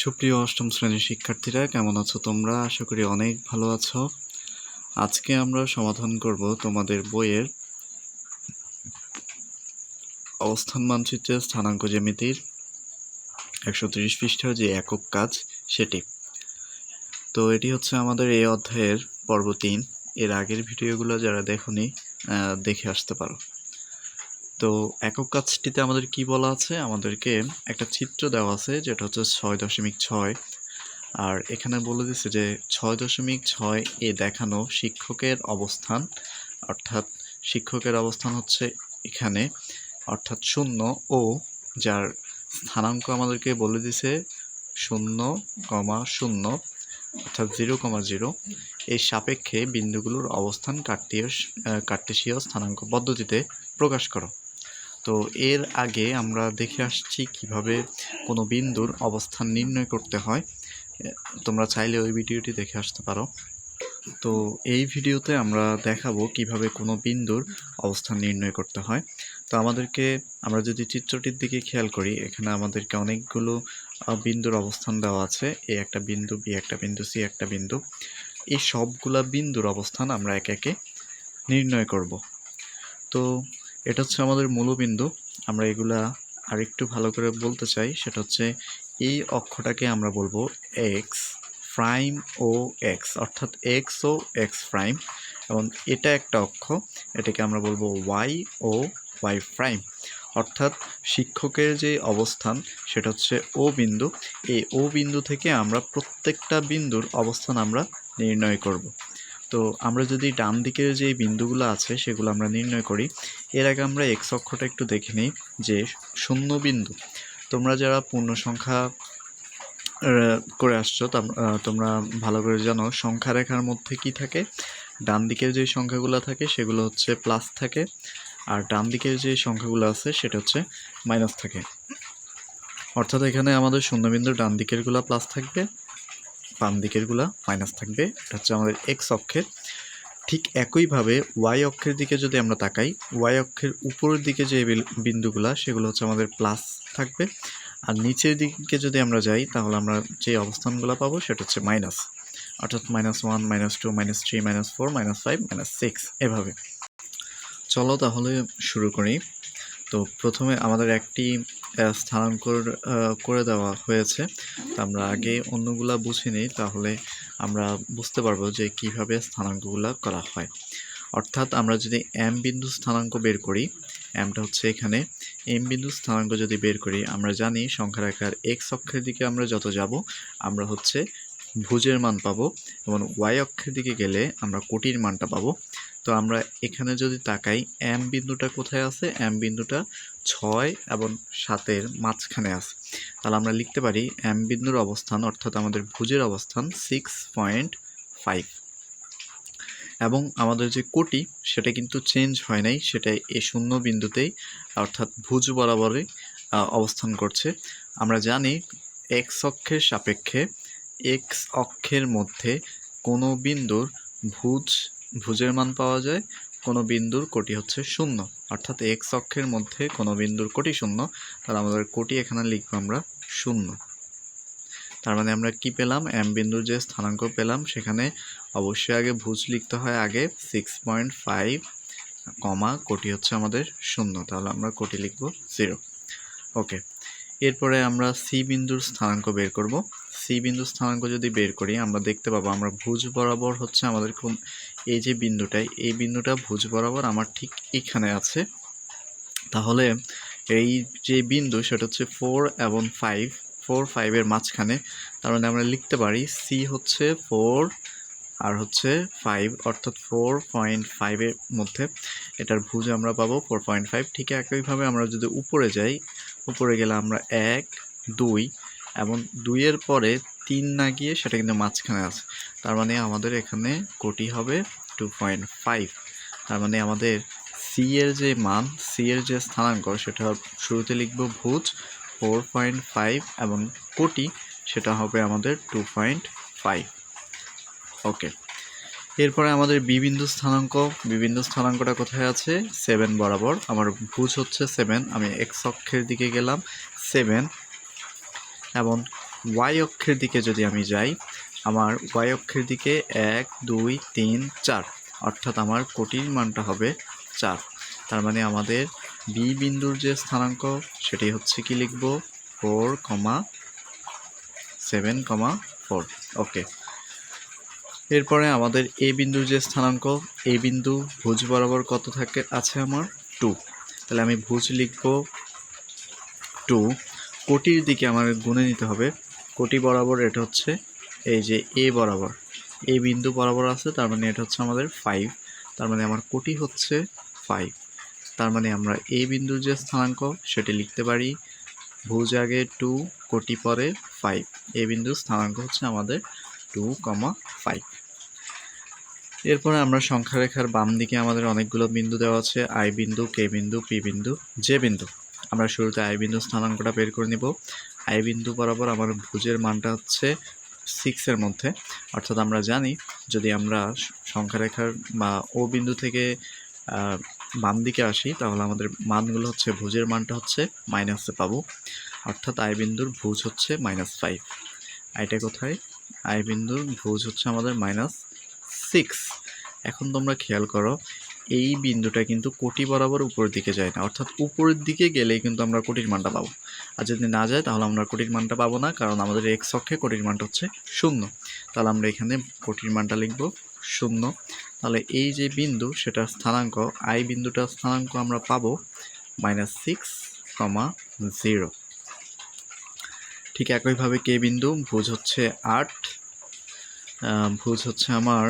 সুপ্রিয় অষ্টম শ্রেণির শিক্ষার্থীরা, কেমন আছো তোমরা? আশা করি অনেক ভালো আছো। আজকে আমরা সমাধান করব তোমাদের বইয়ের অবস্থান মানচিত্রের স্থানাঙ্ক জ্যামিতির একশো তিরিশ পৃষ্ঠার যে একক কাজ সেটি। তো এটি হচ্ছে আমাদের এই অধ্যায়ের পর্ব তিন। এর আগের ভিডিওগুলো যারা দেখোনি দেখে আসতে পারো। তো একক কাজটিতে আমাদের কি বলা আছে? আমাদেরকে একটা চিত্র দেওয়া আছে, যেটা হচ্ছে ছয় দশমিক ছয়। আর এখানে বলে দিচ্ছে যে ছয় দশমিক ছয় এ দেখানো শিক্ষকের অবস্থান, অর্থাৎ শিক্ষকের অবস্থান হচ্ছে এখানে, অর্থাৎ শূন্য ও, যার স্থানাঙ্ক আমাদেরকে বলে দিছে শূন্য কমা শূন্য, অর্থাৎ জিরো কমা জিরো। এই সাপেক্ষে বিন্দুগুলোর অবস্থান কার্তীয় কার্টেশীয় স্থানাঙ্ক পদ্ধতিতে প্রকাশ করো। তো এর আগে আমরা দেখে আসছি কীভাবে কোনো বিন্দুর অবস্থান নির্ণয় করতে হয়। তোমরা চাইলে ওই ভিডিওটি দেখে আসতে পারো। তো এই ভিডিওতে আমরা দেখাবো কীভাবে কোনো বিন্দুর অবস্থান নির্ণয় করতে হয়। তো আমাদেরকে, আমরা যদি চিত্রটির দিকে খেয়াল করি, এখানে আমাদেরকে অনেকগুলো বিন্দুর অবস্থান দেওয়া আছে। এ একটা বিন্দু, বি একটা বিন্দু, সি একটা বিন্দু। এই সবগুলা বিন্দুর অবস্থান আমরা একে একে নির্ণয় করব। তো এটা হচ্ছে আমাদের মূলবিন্দু। আমরা এগুলা আরেকটু ভালো করে বলতে চাই, সেটা হচ্ছে এই অক্ষটাকে আমরা বলব এক্স প্রাইম ও এক্স অর্থাৎ এক্স ও এক্স প্রাইম এবং এটা একটা অক্ষ, এটাকে আমরা বলব ওয়াই ও ওয়াই প্রাইম অর্থাৎ শিক্ষকের যে অবস্থান, সেটা হচ্ছে ও বিন্দু। এই ও বিন্দু থেকে আমরা প্রত্যেকটা বিন্দুর অবস্থান আমরা নির্ণয় করব। তো আমরা যদি ডান দিকের যে বিন্দুগুলো আছে সেগুলো আমরা নির্ণয় করি, এর আগে আমরা এক্স অক্ষটা একটু দেখে নিই যে শূন্য বিন্দু। তোমরা যারা পূর্ণ সংখ্যা করে আসছো, তাম- তোমরা ভালো করে জানো সংখ্যা রেখার মধ্যে কি থাকে। ডান দিকের যে সংখ্যাগুলো থাকে সেগুলো হচ্ছে প্লাস থাকে, আর ডান দিকের যে সংখ্যাগুলো আছে সেটা হচ্ছে মাইনাস থাকে। অর্থাৎ এখানে আমাদের শূন্যবিন্দুর ডান দিকেরগুলো প্লাস থাকবে বাম দিকেরগুলো মাইনাস থাকবে। এটা হচ্ছে আমাদের এক্স অক্ষের। ঠিক একইভাবে ওয়াই অক্ষের দিকে যদি আমরা তাকাই ওয়াই অক্ষের উপরের দিকে যে বিন্দুগুলা, সেগুলো হচ্ছে আমাদের প্লাস থাকবে। আর নিচের দিকে যদি আমরা যাই, তাহলে আমরা যে অবস্থানগুলো পাবো, সেটা হচ্ছে মাইনাস অর্থাৎ minus one minus two minus three minus four minus five minus six এভাবে। চলো তাহলে শুরু করি। তো প্রথমে আমাদের একটি আহ, করে দেওয়া হয়েছে। তো আমরা আগে অন্যগুলা বুঝে নিই তাহলে আমরা বুঝতে পারব যে কীভাবে স্থানাঙ্কগুলো করা হয়। অর্থাৎ আমরা যদি এম বিন্দু স্থানাঙ্ক বের করি এমটা হচ্ছে এখানে। এম বিন্দু স্থানাঙ্ক যদি বের করি আমরা জানি সংখ্যার আকার এক্স অক্ষের দিকে আমরা যত যাব আমরা হচ্ছে ভুজের মান পাবো এবং ওয়াই অক্ষের দিকে গেলে আমরা কোটির মানটা পাবো। তো আমরা এখানে যদি তাকাই এম বিন্দুটা কোথায় আছে? এম বিন্দুটা ছয় এবং সাতের মাঝখানে আছে। তাহলে আমরা লিখতে পারি এম বিন্দুর অবস্থান অর্থাৎ আমাদের ভুজের অবস্থান সিক্স পয়েন্ট ফাইভ এবং আমাদের যে কোটি, সেটা কিন্তু চেঞ্জ হয় নাই সেটা এই শূন্য বিন্দুতেই অর্থাৎ ভুজ বরাবরে অবস্থান করছে। আমরা জানি এক্স অক্ষের সাপেক্ষে এক্স অক্ষের মধ্যে কোনো বিন্দুর ভুজ ভুজের মান পাওয়া যায়, কোনো বিন্দুর কোটি হচ্ছে শূন্য। অর্থাৎ এক্স অক্ষের মধ্যে কোনো বিন্দুর কোটি শূন্য, তাহলে আমাদের কোটি এখানে লিখব আমরা শূন্য। তার মানে আমরা কি পেলাম? এম বিন্দুর যে স্থানাঙ্ক পেলাম, সেখানে অবশ্যই আগে ভুজ লিখতে হয় আগে সিক্স পয়েন্ট ফাইভ কমা কোটি হচ্ছে আমাদের শূন্য, তাহলে আমরা কোটি লিখব জিরো ওকে এরপরে আমরা সি বিন্দুর স্থানাঙ্ক বের করব। সি বিন্দু স্থানাঙ্ক যদি বের করি, আমরা দেখতে পাবো আমরা ভুজ বরাবর হচ্ছে আমাদের কোন, এই যে বিন্দুটাই, এই বিন্দুটা ভুজ বরাবর আমার ঠিক এখানে আছে। তাহলে এই যে বিন্দু সেটা হচ্ছে ফোর এবং ফাইভ ফোর ফাইভের মাঝখানে, তার মানে আমরা লিখতে পারি সি হচ্ছে ফোর আর হচ্ছে ফাইভ অর্থাৎ ফোর পয়েন্ট ফাইভের মধ্যে। এটার ভুজ আমরা পাবো ফোর পয়েন্ট ফাইভ ঠিক একইভাবে আমরা যদি উপরে যাই, উপরে গেলে আমরা এক, দুই এবং দুইয়ের পরে তিন না গিয়ে সেটা কিন্তু মাঝখানে আছে। তার মানে আমাদের এখানে কোটি হবে টু পয়েন্ট ফাইভ তার মানে আমাদের সি এর যে মান সি এর যে স্থানাঙ্ক, সেটা শুরুতে লিখব ভুজ ফোর পয়েন্ট ফাইভ এবং কোটি, সেটা হবে আমাদের টু পয়েন্ট ফাইভ ওকে। এরপরে আমাদের বিবিন্দু স্থানাঙ্ক বিবিন্দু স্থানাঙ্কটা কোথায় আছে? সেভেন বরাবর। আমার ভুজ হচ্ছে সেভেন আমি এক্স অক্ষের দিকে গেলাম সেভেন এবং ওয়াই অক্ষের দিকে যদি আমি যাই, আমার ওয়াই অক্ষের দিকে এক, দুই, তিন, চার, অর্থাৎ আমার কোটির মানটা হবে চার। তার মানে আমাদের বি বিন্দুর যে স্থানাঙ্ক সেটি হচ্ছে কি লিখব? Four comma seven comma four okay এরপরে আমাদের এ বিন্দুর যে স্থানাঙ্ক এ বিন্দু ভুজ বরাবর কত থাকে, আছে আমার টু তাহলে আমি ভুজ লিখব টু কোটির দিকে আমার গুনে নিতে হবে। কোটি বরাবর এটা হচ্ছে এই যে এ বরাবর। এ বিন্দু বরাবর আছে, তার মানে এটা হচ্ছে আমাদের ফাইভ তার মানে আমার কোটি হচ্ছে ফাইভ তার মানে আমরা এ বিন্দুর যে স্থানাঙ্ক, সেটি লিখতে পারি ভুজ আগে টু কোটি পরে ফাইভ এ বিন্দুর স্থানাঙ্ক হচ্ছে আমাদের টু কমা ফাইভ এরপরে আমরা সংখ্যা রেখার বাম দিকে আমাদের অনেকগুলো বিন্দু দেওয়া আছে আই বিন্দু কে বিন্দু পি বিন্দু জে বিন্দু। আমরা শুরুতে আই বিন্দু স্থানাঙ্কটা বের করে নিব। আই বিন্দু বরাবর আমার ভুজের মানটা হচ্ছে সিক্সের মধ্যে। অর্থাৎ আমরা জানি যদি আমরা সংখ্যা রেখার বা ও বিন্দু থেকে বাম দিকে আসি, তাহলে আমাদের মানগুলো হচ্ছে, ভুজের মানটা হচ্ছে মাইনাসে পাবো। অর্থাৎ আই বিন্দুর ভুজ হচ্ছে মাইনাস ফাইভ আইটা কোথায়? আই বিন্দুর ভুজ হচ্ছে আমাদের মাইনাস সিক্স এখন তোমরা খেয়াল করো এই বিন্দুটা কিন্তু কোটি বরাবর উপরের দিকে যায় না। অর্থাৎ উপরের দিকে গেলেই কিন্তু আমরা কোটির মানটা পাবো। আর যদি না যায়, তাহলে আমরা কোটির মানটা পাবো না, কারণ আমাদের এক্স অক্ষে কোটির মানটা হচ্ছে শূন্য। তাহলে আমরা এখানে কোটির মানটা লিখব শূন্য। তাহলে এই যে বিন্দু, সেটা স্থানাঙ্ক আই বিন্দুটার স্থানাঙ্ক আমরা পাবো মাইনাস সিক্স কমা জিরো ঠিক একইভাবে কে বিন্দু, ভুজ হচ্ছে আট ভুজ হচ্ছে আমার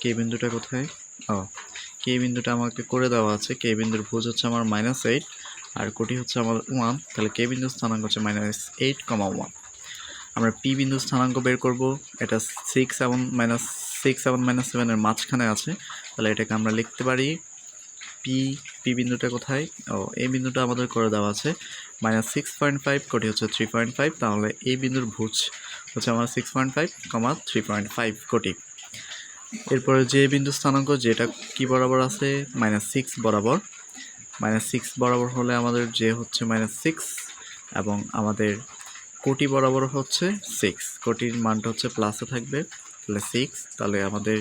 কে বিন্দুটা কোথায়? ও কে বিন্দুটা আমাকে করে দেওয়া আছে। কে বিন্দুর ভুজ হচ্ছে আমার মাইনাস এইট আর কোটি হচ্ছে আমার ওয়ান তাহলে কে বিন্দুর স্থানাঙ্ক হচ্ছে মাইনাস এইট কমা ওয়ান আমরা পি বিন্দুর স্থানাঙ্ক বের করব। এটা six seven minus six seven minus সেভেনের মাঝখানে আছে। তাহলে এটাকে আমরা লিখতে পারি পি পি বিন্দুটা কোথায়? ও এই বিন্দুটা আমাদের করে দেওয়া আছে। মাইনাস সিক্স পয়েন্ট ফাইভ কোটি হচ্ছে থ্রি পয়েন্ট ফাইভ তাহলে এই বিন্দুর ভুজ হচ্ছে আমার six point five comma three point five কোটি। এরপরে যে বিন্দু স্থানাঙ্ক, যেটা কি বরাবর আছে? মাইনাস সিক্স বরাবর। মাইনাস সিক্স বরাবর হলে আমাদের যে হচ্ছে মাইনাস সিক্স এবং আমাদের কোটি বরাবর হচ্ছে সিক্স কোটির মানটা হচ্ছে প্লাসে থাকবে, তাহলে সিক্স তাহলে আমাদের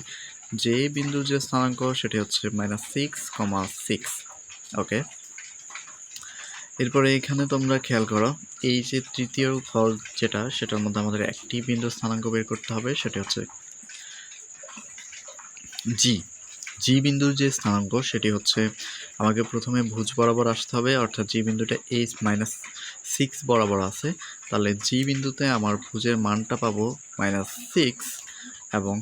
যে বিন্দুর যে স্থানাঙ্ক, সেটি হচ্ছে minus six comma six okay এরপরে এখানে তোমরা খেয়াল করো, এই যে তৃতীয় ঘর যেটা, সেটার মধ্যে আমাদের একটি বিন্দু স্থানাঙ্ক বের করতে হবে, সেটা হচ্ছে জি জি বিন্দুর যে স্থানাঙ্ক সেটি হচ্ছে আমাকে প্রথমে ভুজ বরাবর আসতে হবে, অর্থাৎ জি বিন্দুটা এইচ মাইনাস সিক্স বরাবর আছে। তাহলে জি বিন্দুতে আমার ভুজের মানটা পাবো মাইনাস সিক্স এবং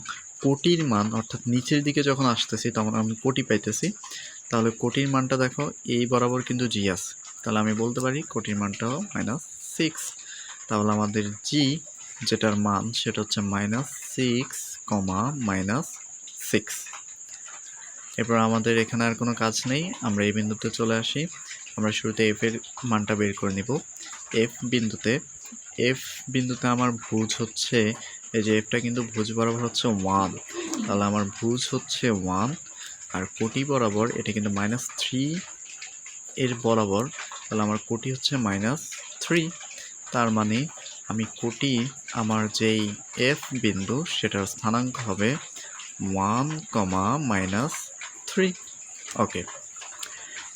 কোটির মান, অর্থাৎ নিচের দিকে যখন আসতেছি তখন আমি কোটি পাইতেছি। তাহলে কোটির মানটা দেখো, এই বরাবর কিন্তু জি আছে। তাহলে আমি বলতে পারি কোটির মানটাও মাইনাস সিক্স। তাহলে আমাদের জি যেটার মান সেটা হচ্ছে minus six comma minus six এরপর আমাদের এখানে আর কোনো কাজ নেই। আমরা এই বিন্দুতে চলে আসি। আমরা শুরুতে এফ এর মানটা বের করে নিব। এফ বিন্দুতে। এফ বিন্দুতে আমার ভুজ হচ্ছে, এই যে এফটা কিন্তু ভুজ বরাবর হচ্ছে ওয়ান তাহলে আমার ভুজ হচ্ছে ওয়ান আর কোটি বরাবর, এটা কিন্তু মাইনাস থ্রি এর বরাবর, তাহলে আমার কোটি হচ্ছে মাইনাস থ্রি তার মানে আমি কোটি, আমার যেই এফ বিন্দু, সেটার স্থানাঙ্ক হবে one comma minus three. Okay.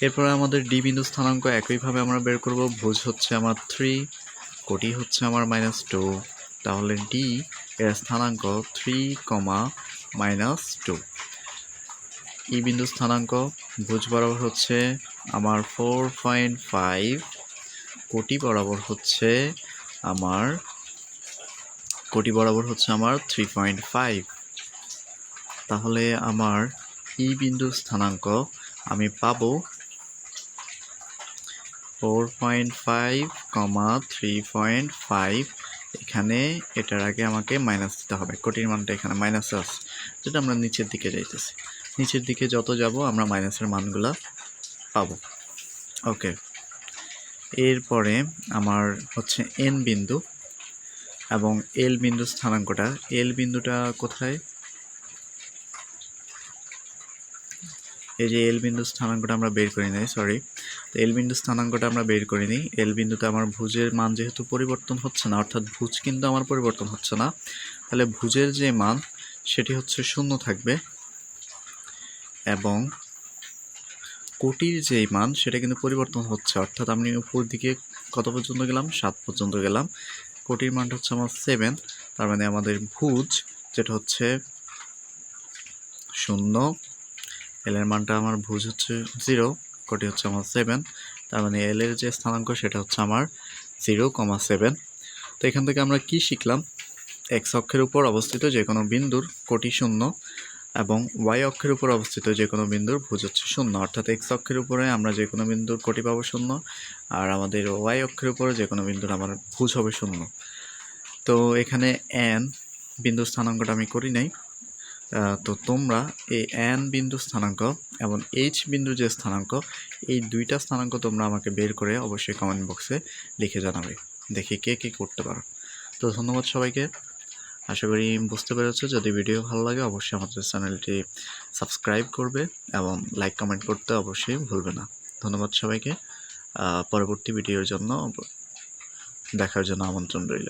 এরপরে আমাদের ডি বিন্দু স্থানাঙ্ক একইভাবে আমরা বের করব। ভুজ হচ্ছে আমার থ্রি, কোটি হচ্ছে আমার মাইনাস টু। তাহলে ডি এর স্থানাঙ্ক three comma minus two. E বিন্দু স্থানাঙ্ক ভুজ বরাবর হচ্ছে আমার ফোর পয়েন্ট ফাইভ, কোটি বরাবর হচ্ছে আমার, কোটি বরাবর হচ্ছে আমার থ্রি পয়েন্ট ফাইভ। তাহলে আমার ই বিন্দুর স্থানাঙ্ক আমি পাব four point five comma three point five. এখানে এটার আগে আমাকে মাইনাস দিতে হবে। কোটির মানটা এখানে মাইনাসে আছে। যেটা আমরা নিচের দিকে যাইতেছি। নিচের দিকে যত যাব আমরা মাইনাসের মানগুলা পাবো। ওকে এরপরে আমার হচ্ছে এন বিন্দু এবং এল বিন্দু স্থানাঙ্কটা। এল বিন্দুটা কোথায়? এই যে এল বিন্দু স্থানাঙ্কটা আমরা বের করি নাই সরি তো এল বিন্দু স্থানাঙ্কটা আমরা বের করি নি এল বিন্দুতে আমার ভুজের মান যেহেতু পরিবর্তন হচ্ছে না, অর্থাৎ ভুজ কিন্তু আমার পরিবর্তন হচ্ছে না, তাহলে ভুজের যে মান সেটি হচ্ছে শূন্য থাকবে এবং কোটির যেই মান সেটা কিন্তু পরিবর্তন হচ্ছে, অর্থাৎ আমি উপর দিকে কত পর্যন্ত গেলাম? সাত পর্যন্ত গেলাম। কোটির মানটা হচ্ছে আমার সেভেন তার মানে আমাদের ভুজ যেটা হচ্ছে শূন্য এলের মানটা আমার ভুজ হচ্ছে জিরো কোটি হচ্ছে আমার সেভেন তার মানে এল এর যে স্থানাঙ্ক সেটা হচ্ছে আমার জিরো কমা সেভেন তো এখান থেকে আমরা কি শিখলাম? এক্স অক্ষের উপর অবস্থিত যে কোনো বিন্দুর কোটি শূন্য এবং ওয়াই অক্ষের উপর অবস্থিত যে কোনো বিন্দুর ভুজ হচ্ছে শূন্য। অর্থাৎ এক্স অক্ষের উপরে আমরা যে কোনো বিন্দুর কোটি পাবো শূন্য আর আমাদের ওয়াই অক্ষের উপরে যে কোনো বিন্দুর আমার ভুজ হবে শূন্য। তো এখানে এন বিন্দু স্থানাঙ্কটা আমি করি নাই। তো তোমরা এই এন বিন্দু স্থানাঙ্ক এবং এইচ বিন্দু যে স্থানাঙ্ক, এই দুইটা স্থানাঙ্ক তোমরা আমাকে বের করে অবশ্যই কমেন্ট বক্সে লিখে জানাবে। দেখি কে কে করতে পারো। তো ধন্যবাদ সবাইকে। আশা করি বুঝতে পেরেছ। যদি ভিডিও ভালো লাগে, অবশ্যই আমাদের চ্যানেলটি সাবস্ক্রাইব করবে এবং লাইক কমেন্ট করতে অবশ্যই ভুলবে না। ধন্যবাদ সবাইকে। পরবর্তী ভিডিওর জন্য দেখার জন্য আমন্ত্রণ রইল।